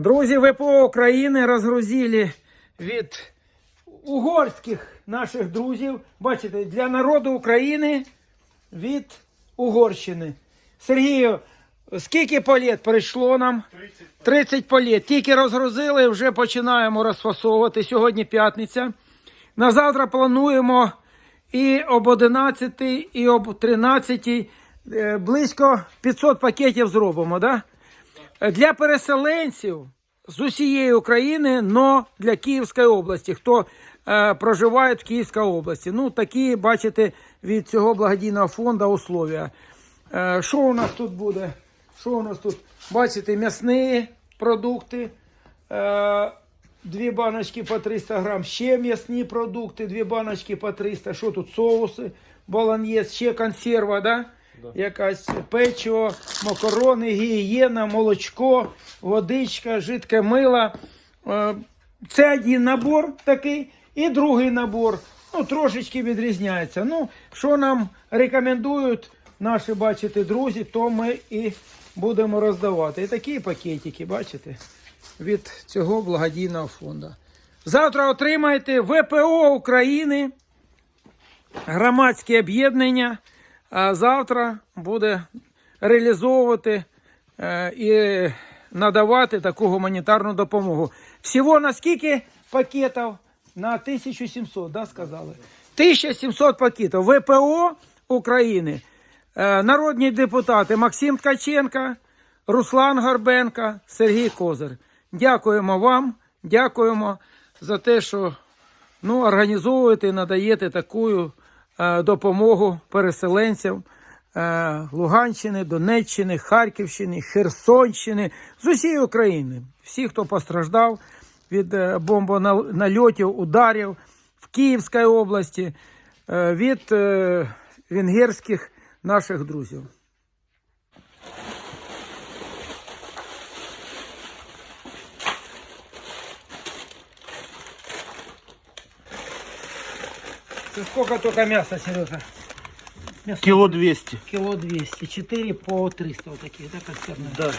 Друзі ВПО України розгрузили від угорських наших друзів. Бачите, для народу України від Угорщини. Сергію, скільки палет прийшло нам? 30. 30 палет. Тільки розгрузили, вже починаємо розфасовувати. Сьогодні п'ятниця. На завтра плануємо і об 11, і об 13, е, близько 500 пакетів зробимо. Да? Для переселенців з усієї України, но для Київської області, хто е, проживає в Київській області. Ну, такі, бачите, від цього благодійного фонду условия. Е, що у нас тут буде? Що у нас тут? Бачите, м'ясні продукти. Е, Дві баночки по 300 грам, ще м'ясні продукти, дві баночки по 300. Що тут? Соуси, баланьєз, ще консерва, да? Якась печиво, макарони, гігієна, молочко, водичка, жидке мило. Е, Це один набор такий, і другий набор. Ну, трошечки відрізняється. Ну, що нам рекомендують наші, бачите, друзі, то ми і будемо роздавати. І такі пакетики, бачите, від цього благодійного фонду. Завтра отримаєте ВПО України громадське об'єднання, завтра буде реалізовувати е, і надавати таку гуманітарну допомогу. Всього на скільки пакетів? На 1700, да, сказали? 1700 пакетів. ВПО України. Е, Народні депутати Максим Ткаченко, Руслан Горбенко, Сергій Козир. Дякуємо вам, дякуємо за те, що ну, організовуєте і надаєте таку допомогу переселенцям е, Луганщини, Донеччини, Харківщини, Херсонщини, з усієї України. Всі, хто постраждав від е, бомбональотів, ударів в Київській області, е, від е, венгерських наших друзів. Це сколько только мяса, Сережа? Мясо. Кило 200. Кило 200. 4 по 300 вот такие, да, консервные? Да.